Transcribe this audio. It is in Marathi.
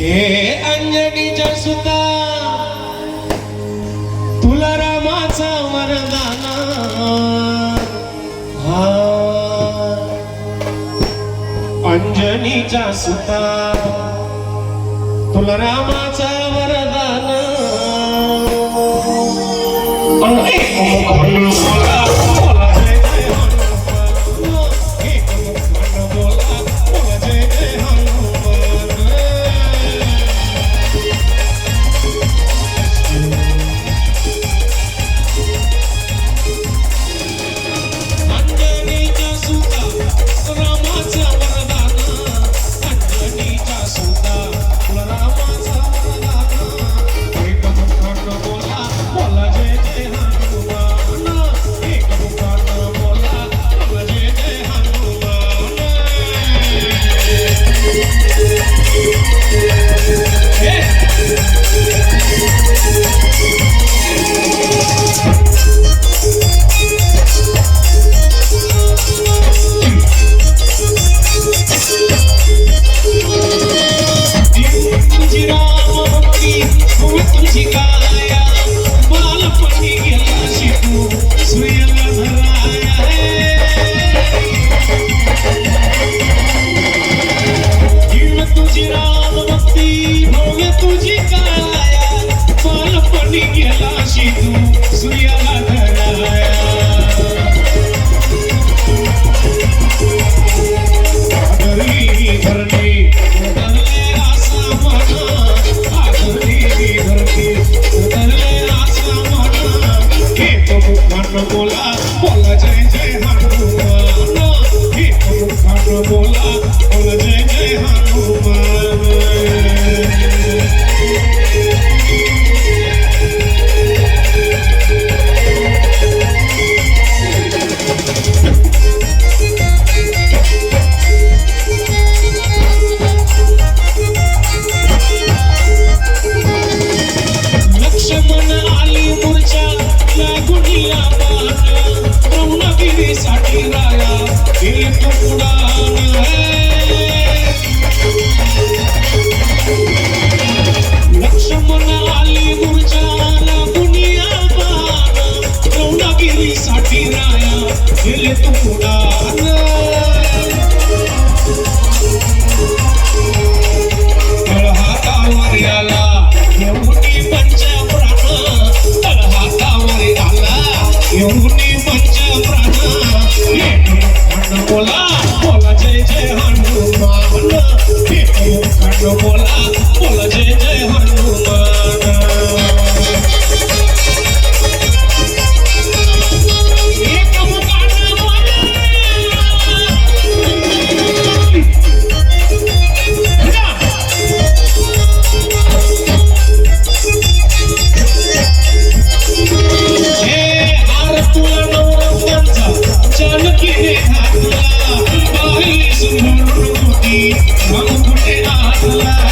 हे अंजनीच्या सुता तुला रामाचा वरदाना. हा. अंजनीच्या सुता तुला रामाचा वरदाना. बोला बोला जय जय हनुमान बोला जय जय Hanuman Bola, bola, jai jai Hanuman. Bola, bola, jai jai Hanuman. Yeah.